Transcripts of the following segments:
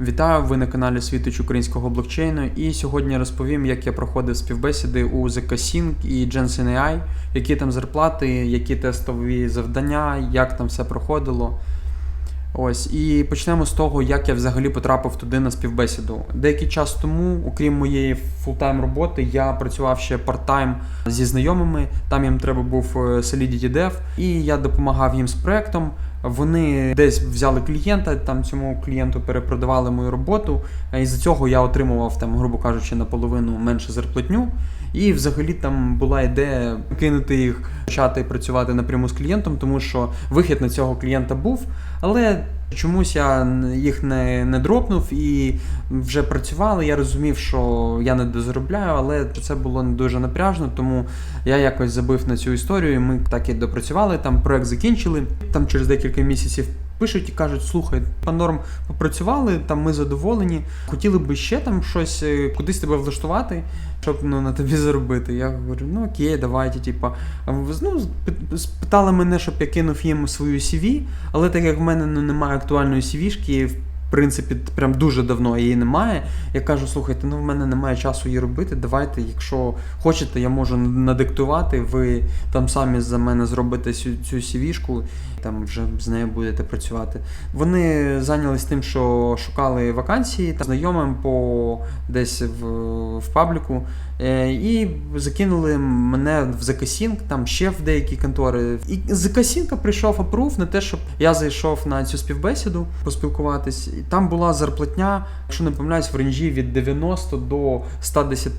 Вітаю, ви на каналі Світоч українського блокчейну. І сьогодні розповім, як я проходив співбесіди у ZK-Sync і Jensen AI, які там зарплати, які тестові завдання, як там все проходило. Ось, і почнемо з того, як я взагалі потрапив туди на співбесіду. Деякий час тому, окрім моєї фултайм роботи, я працював ще парт-тайм зі знайомими. Там їм треба був е, Solidity Dev, і я допомагав їм з проектом. Вони десь взяли клієнта, там цьому клієнту перепродавали мою роботу. І з цього я отримував там, грубо кажучи, наполовину менше зарплатню. І взагалі там була ідея кинути їх, почати працювати напряму з клієнтом, тому що вихід на цього клієнта був. Але чомусь я їх не, не дропнув і вже працювали. Я розумів, що я не дозаробляю, але це було не дуже напряжно, тому я якось забив на цю історію. і Ми так і допрацювали. Там проект закінчили. Там через декілька місяців. Пишуть і кажуть, слухай, по норм попрацювали, там ми задоволені. Хотіли би ще там щось е, кудись тебе влаштувати, щоб ну, на тобі заробити. Я говорю, ну окей, давайте, типа. Ну, спитали мене, щоб я кинув їм свою CV, але так як в мене ну, немає актуальної CV-шки, принципі, прям дуже давно її немає. Я кажу, слухайте, ну в мене немає часу її робити. Давайте, якщо хочете, я можу надиктувати, ви там самі за мене зробите цю, цю CV-шку, там вже з нею будете працювати. Вони зайнялись тим, що шукали вакансії там, знайомим по десь в, в пабліку. Е, І закинули мене в Закасінк, там ще в деякі контори. І з Закасінка прийшов апрув на те, щоб я зайшов на цю співбесіду поспілкуватись. Там була зарплатня, якщо не помиляюсь, в ренжі від 90 до 110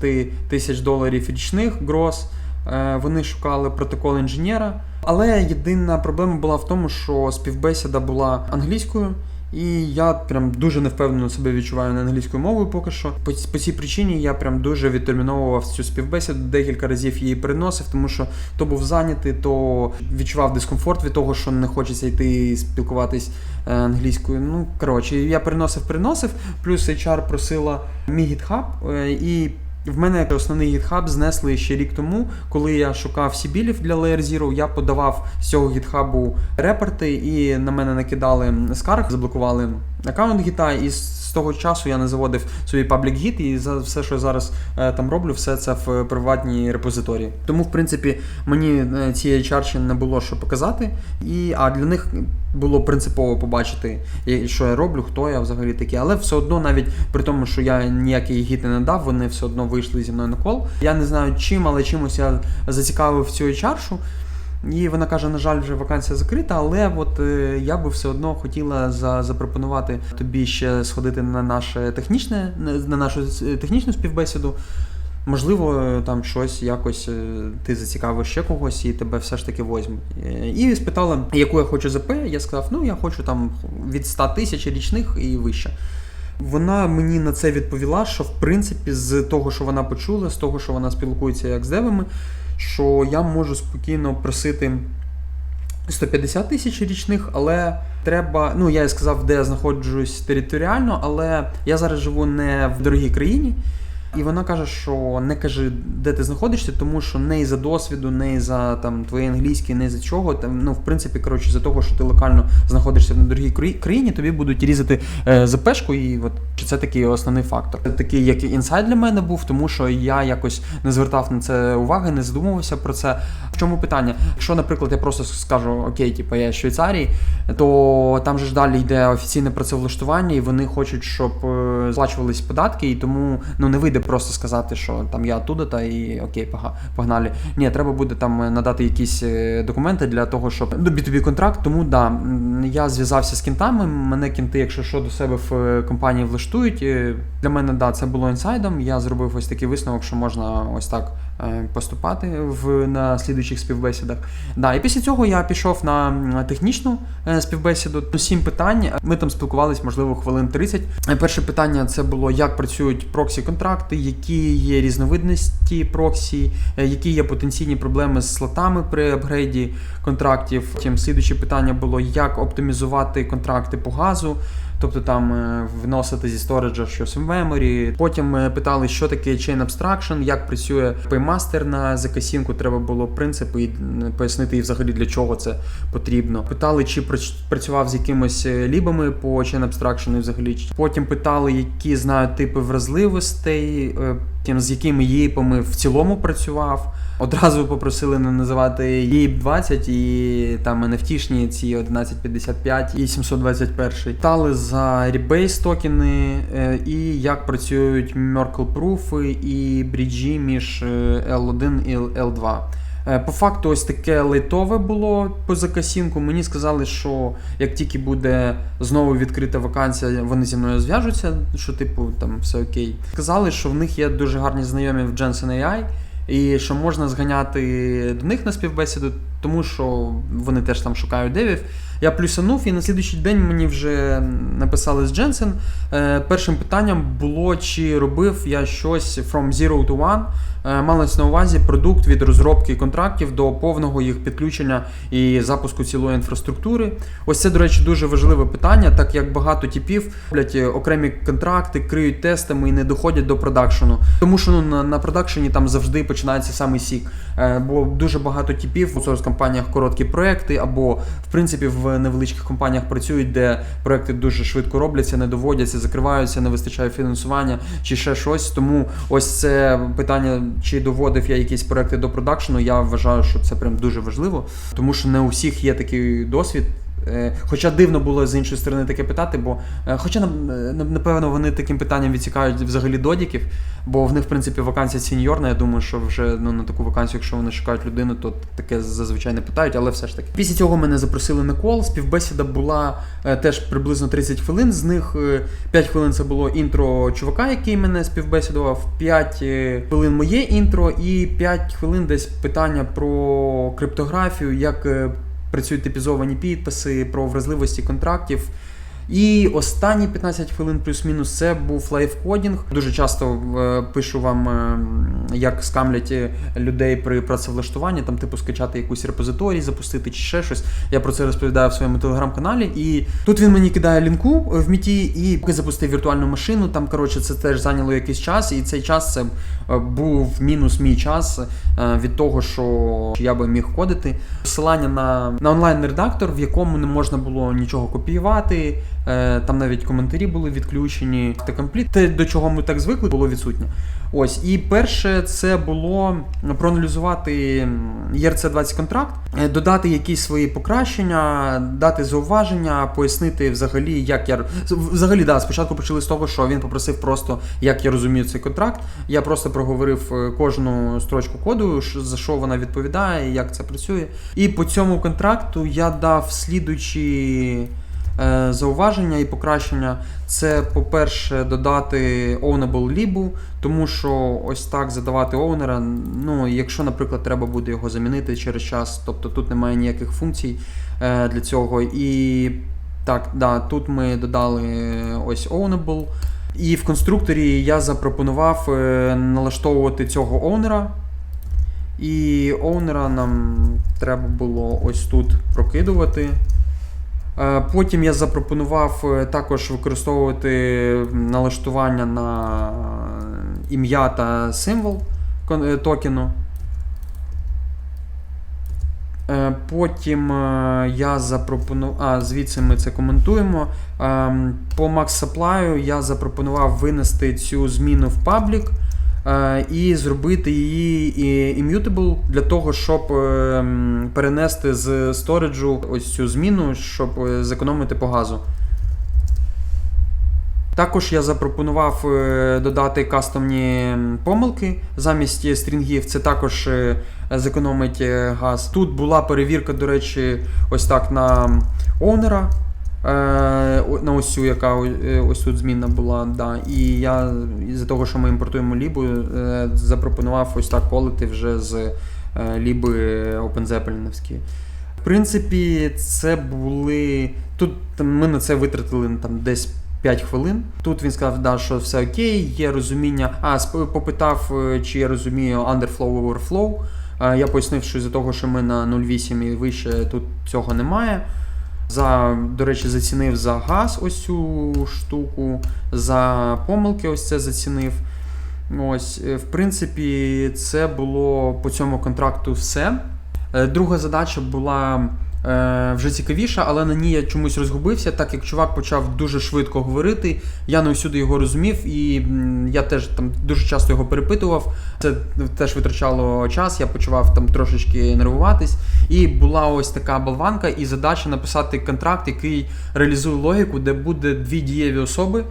тисяч доларів річних гроз. Е, Вони шукали протокол інженера. Але єдина проблема була в тому, що співбесіда була англійською. І я прям дуже невпевнено себе відчуваю на англійською мовою поки що. По, по цій причині я прям дуже відтерміновував цю співбесіду, декілька разів її переносив, тому що то був зайнятий, то відчував дискомфорт від того, що не хочеться йти спілкуватись е, англійською. Ну коротше, я переносив, переносив. Плюс HR просила мій GitHub, е, і в мене основний гітхаб знесли ще рік тому, коли я шукав сібілів для Layer Zero, я подавав з цього гітхабу репорти і на мене накидали скарг, заблокували аккаунт гіта, і з того часу я не заводив собі паблік гіт, і за все, що я зараз е, там роблю, все це в приватній репозиторії. Тому, в принципі, мені е, цієї чарчі не було що показати, і а для них було принципово побачити, що я роблю, хто я взагалі такий. Але все одно, навіть при тому, що я ніякий гіт не надав, вони все одно вийшли зі мною на кол. Я не знаю чим, але чимось я зацікавив цю чаршу. І вона каже, на жаль, вже вакансія закрита, але от е, я би все одно хотіла за, запропонувати тобі ще сходити на наше технічне, на нашу технічну співбесіду. Можливо, там щось якось е, ти зацікавиш ще когось і тебе все ж таки возьмуть. Е, І спитала, яку я хочу ЗП. Я сказав, ну я хочу там від 100 тисяч річних і вище. Вона мені на це відповіла, що в принципі з того, що вона почула, з того, що вона спілкується як з девами, що я можу спокійно просити 150 тисяч річних, але треба. Ну, я сказав, де я знаходжусь територіально, але я зараз живу не в дорогій країні. І вона каже, що не кажи, де ти знаходишся, тому що не із-за досвіду, не із-за там твоєї англійської, не із-за чого. Там, ну, в принципі, коротше, за того, що ти локально знаходишся в недорогій країні, тобі будуть різати е, ЗПшку, і от це такий основний фактор. Це такий, як інсайт для мене був, тому що я якось не звертав на це уваги, не задумувався про це. В чому питання? Якщо, наприклад, я просто скажу, окей, типу, я з Швейцарії, то там же ж далі йде офіційне працевлаштування, і вони хочуть, щоб е, сплачувались податки, і тому ну не вийде просто сказати, що там я оттуда, та і окей, погнали. Ні, треба буде там надати якісь е, документи для того, щоб ну, B2B контракт. Тому да, я зв'язався з кінтами. Мене кінти, якщо що до себе в е, компанії влаштують. Для мене да, це було інсайдом. Я зробив ось такий висновок, що можна ось так поступати в на слідуючих співбесідах. Да, І після цього я пішов на технічну співбесіду. Сім питань. Ми там спілкувалися, можливо, хвилин 30. Перше питання це було, як працюють проксі-контракти, які є різновидності проксі, які є потенційні проблеми з слотами при апгрейді контрактів. Тим слідуюче питання було, як оптимізувати контракти по газу. Тобто там е, вносити зі сториджа щось в меморі. Потім е, питали, що таке Chain Abstraction, як працює Paymaster на ZK-Sync, треба було принципи і пояснити і взагалі для чого це потрібно. Питали, чи прац- працював з якимось е, лібами по Chain Abstraction і взагалі. Потім питали, які знають типи вразливостей, з якими єйпами в цілому працював. Одразу попросили не називати єйп 20 і там NFT-шні ці 1155 і 721. Питали за Rebase токени е, і як працюють Merkle Proof і бріджі між е, L1 і L2. Е, По факту, ось таке лейтове було по закасінку. Мені сказали, що як тільки буде знову відкрита вакансія, вони зі мною зв'яжуться, що типу там все окей. Сказали, що в них є дуже гарні знайомі в Jensen AI, і що можна зганяти до них на співбесіду, тому що вони теж там шукають девів. Я плюсанув, і на слідуючий день мені вже написали з Jensen. Е, першим питанням було, чи робив я щось from zero to one. Е, Малось на увазі продукт від розробки контрактів до повного їх підключення і запуску цілої інфраструктури. Ось це, до речі, дуже важливе питання, так як багато типів роблять окремі контракти, криють тестами і не доходять до продакшену. Тому що ну, на, продакшені там завжди починається самий сік. Е, Бо дуже багато типів source компаніях короткі проекти, або в принципі в невеличких компаніях працюють, де проекти дуже швидко робляться, не доводяться, закриваються, не вистачає фінансування чи ще щось. Тому ось це питання, чи доводив я якісь проекти до продакшену, я вважаю, що це прям дуже важливо, тому що не у всіх є такий досвід. Е, Хоча дивно було з іншої сторони таке питати, бо е, хоча е, напевно вони таким питанням відсікають взагалі додіків, бо в них в принципі вакансія сеньорна. Я думаю, що вже ну на таку вакансію, якщо вони шукають людину, то таке зазвичай не питають, але все ж таки. Після цього мене запросили на кол. Співбесіда була теж приблизно 30 хвилин. З них е, 5 хвилин це було інтро чувака, який мене співбесідував, 5 е, хвилин моє інтро, і 5 хвилин десь питання про криптографію, як працюють типізовані підписи, про вразливості контрактів. І останні 15 хвилин плюс-мінус це був лайфкодінг. Дуже часто е, пишу вам, е, як скамлять е, людей при працевлаштуванні, там типу скачати якусь репозиторій, запустити чи ще щось. Я про це розповідаю в своєму телеграм-каналі. І тут він мені кидає лінку в міті і поки запустив віртуальну машину. Там коротше це теж зайняло якийсь час, і цей час це був мінус мій час від того, що я би міг кодити. Посилання на, на онлайн-редактор, в якому не можна було нічого копіювати. Е, Там навіть коментарі були відключені. Автокомпліт, те, до чого ми так звикли, було відсутнє. Ось, і перше це було проаналізувати erc 20 контракт, е, додати якісь свої покращення, дати зауваження, пояснити взагалі, як я взагалі да, спочатку почали з того, що він попросив просто, як я розумію цей контракт. Я просто проговорив е, кожну строчку коду, за що вона відповідає, як це працює. І по цьому контракту я дав слідуючі е, зауваження і покращення. Це, по-перше, додати ownable лібу, тому що ось так задавати оунера. Ну, якщо, наприклад, треба буде його замінити через час, тобто тут немає ніяких функцій е, для цього. І так, да, тут ми додали ось ownable. І в конструкторі я запропонував е, налаштовувати цього оунера. І оунера нам треба було ось тут прокидувати. Е, Потім я запропонував е, також використовувати налаштування на ім'я та символ е, токену. Е, Потім е, я запропонував. А, звідси ми це коментуємо. Ем, По Max Supply я запропонував винести цю зміну в паблік е, і зробити її immutable для того, щоб ем, перенести з сториджу ось цю зміну, щоб е, зекономити по газу. Також я запропонував е, додати кастомні помилки замість стрінгів. Це також е, зекономить е, газ. Тут була перевірка, до речі, ось так на оунера. Е, На ось цю, яка е, ось тут змінна була. Да. І я із-за того, що ми імпортуємо лібу, е, запропонував ось так колити вже з ліби OpenZeppelin-овські. В принципі, це були. Тут ми на це витратили там десь 5 хвилин. Тут він сказав, да, що все окей, є розуміння. А, попитав, чи я розумію underflow, overflow. Я пояснив, що з-за того, що ми на 0,8 і вище тут цього немає. За, до речі, зацінив за газ ось цю штуку, за помилки ось це зацінив. Ось, е, в принципі, це було по цьому контракту все. Е, Друга задача була вже цікавіша, але на ній я чомусь розгубився, так як чувак почав дуже швидко говорити. Я не всюди його розумів, і я теж там дуже часто його перепитував. Це теж витрачало час, я почував там трошечки нервуватись. І була ось така болванка, і задача написати контракт, який реалізує логіку, де буде дві дієві особи.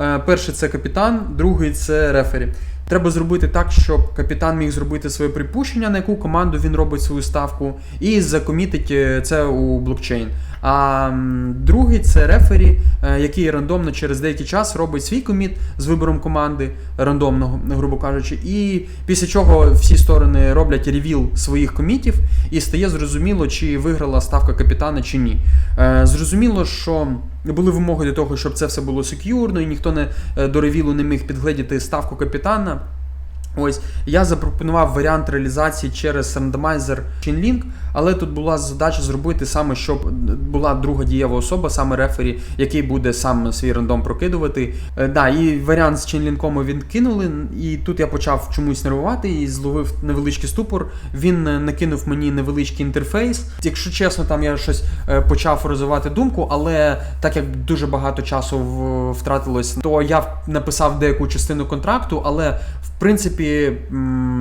Е, Перший це капітан, другий це рефері. Треба зробити так, щоб капітан міг зробити своє припущення, на яку команду він робить свою ставку, і закомітить е, це у блокчейн. А другий це рефері, е, який рандомно через деякий час робить свій коміт з вибором команди рандомного, грубо кажучи, і після чого всі сторони роблять ревіл своїх комітів, і стає зрозуміло, чи виграла ставка капітана чи ні. Е, Зрозуміло, що були вимоги для того, щоб це все було сек'юрно, і ніхто не доревіло до ревілу не міг підгледіти ставку капітана. Ось я запропонував варіант реалізації через рандомайзер Chainlink, але тут була задача зробити саме, щоб була друга дієва особа, саме рефері, який буде сам свій рандом прокидувати. Е, да, і варіант з Chainlink ми відкинули, і тут я почав чомусь нервувати і зловив невеличкий ступор. Він е, накинув мені невеличкий інтерфейс. Якщо чесно, там я щось е, почав розвивати думку, але так як дуже багато часу втратилось, то я написав деяку частину контракту, але принципі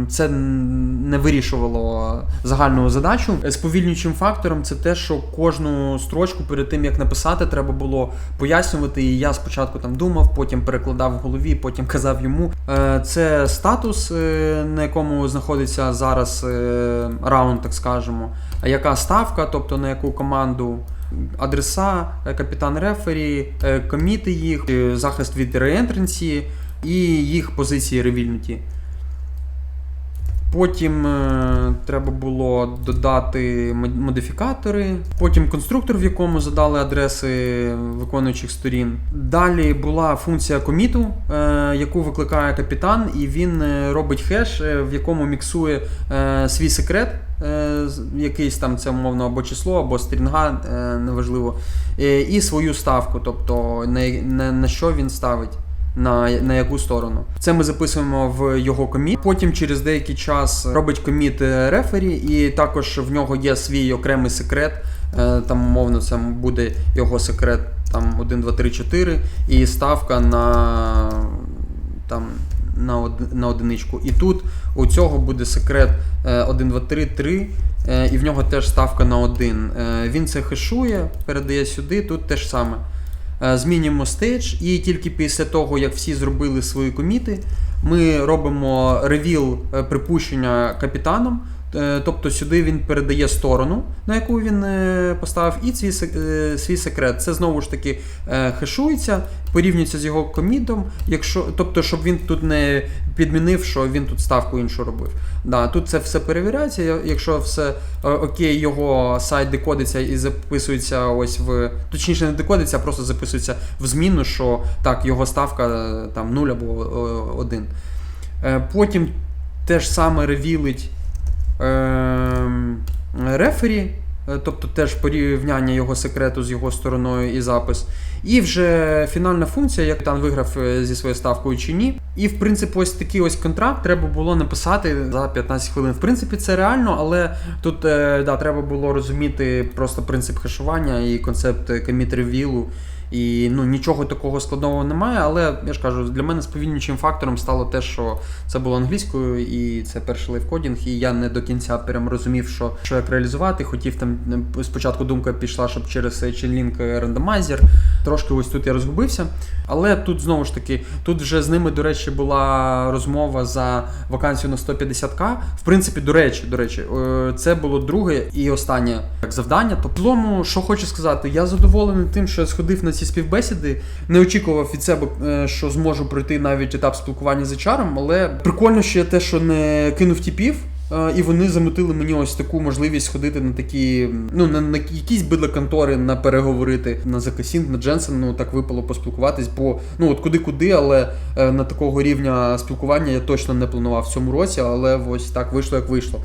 це не вирішувало загальну задачу. Сповільнюючим фактором це те, що кожну строчку перед тим як написати, треба було пояснювати. І я спочатку там думав, потім перекладав в голові, потім казав йому. Е, Це статус, е, на якому знаходиться зараз е, раунд, так скажемо. А яка ставка, тобто на яку команду. Адреса, капітан рефері, коміти їх, захист від реентренсі і їх позиції ревільнуті. Потім е, треба було додати модифікатори, потім конструктор, в якому задали адреси виконуючих сторін. Далі була функція коміту, е, яку викликає капітан, і він е, робить хеш, е, в якому міксує е, свій секрет, е, якийсь там це умовно або число, або стрінга, неважливо, і свою ставку, тобто на, на, на що він ставить на, на яку сторону. Це ми записуємо в його коміт. Потім через деякий час робить коміт е, рефері, і також в нього є свій окремий секрет. Е, Там, умовно, це буде його секрет там 1, 2, 3, 4, і ставка на там. На, од- на одиничку. І тут у цього буде секрет е, 1, 2, 3, 3, е, і в нього теж ставка на 1. Е, Він це хешує, передає сюди, тут теж саме. Е, Змінюємо стейдж, і тільки після того, як всі зробили свої коміти, ми робимо ревіл е, припущення капітаном. Е, Тобто сюди він передає сторону, на яку він е, поставив, і свій, е, свій секрет. Це знову ж таки хешується, порівнюється з його комітом, якщо, тобто, щоб він тут не підмінив, що він тут ставку іншу робив. Да, тут це все перевіряється. Якщо все окей, його сайт декодиться і записується ось в. Точніше, не декодиться, а просто записується в зміну, що так, його ставка там 0 або 1. Потім те ж саме ревілить рефері, е, тобто теж порівняння його секрету з його стороною і запис. І вже фінальна функція, як там виграв е, зі своєю ставкою чи ні. І в принципі, ось такий ось контракт треба було написати за 15 хвилин. В принципі, це реально, але тут е, да, треба було розуміти просто принцип хешування і концепт commit ревілу. І ну, нічого такого складного немає, але я ж кажу, для мене сповільнюючим фактором стало те, що це було англійською, і це перший лайфкодінг, і я не до кінця прям розумів, що, що як реалізувати. Хотів там е, спочатку думка пішла, щоб через Chainlink рандомайзер. Трошки ось тут я розгубився. Але тут знову ж таки, тут вже з ними, до речі, була розмова за вакансію на 150к. В принципі, до речі, до речі, е, це було друге і останнє як завдання. Тобто, що хочу сказати, я задоволений тим, що я сходив на ці співбесіди. Не очікував від себе, е, що зможу пройти навіть етап спілкування з HR, але прикольно ще те, що не кинув тіпів. Е, І вони замутили мені ось таку можливість ходити на такі, ну на, на якісь бидлоконтори, на переговорити на Закасінг, на Дженсен, ну так випало поспілкуватись, бо ну от куди-куди, але е, на такого рівня спілкування я точно не планував в цьому році, але ось так вийшло, як вийшло.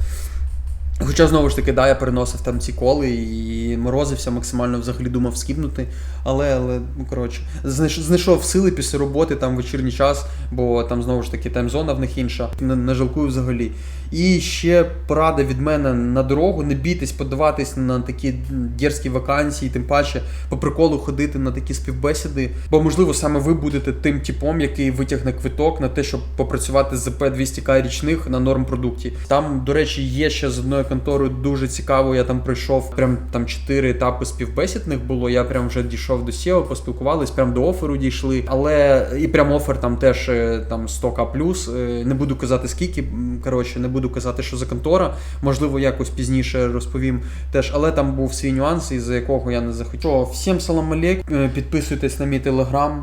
Хоча знову ж таки, да, я переносив там ці коли і морозився, максимально взагалі думав скіпнути. Але, але ну коротше, знайш- знайшов сили після роботи там вечірній час, бо там знову ж таки таймзона в них інша. Не, не жалкую взагалі. І ще порада від мене на дорогу: не бійтесь подаватись на такі дерзкі вакансії, тим паче по приколу ходити на такі співбесіди. Бо можливо саме ви будете тим типом, який витягне квиток на те, щоб попрацювати з ЗП 200к річних на нормпродукті. Там, до речі, є ще з одною конторою дуже цікаво. Я там пройшов прям там чотири етапи співбесідних було. Я прям вже дійшов до SEO, поспілкувались, прям до оферу дійшли. Але і прям офер там теж е, там 100к плюс. Е, Не буду казати скільки. Коротше, не буду казати, що за контора. Можливо, якось пізніше розповім теж, але там був свій нюанс, із-за якого я не захотів. Всім салам алейк, Е, підписуйтесь на мій телеграм,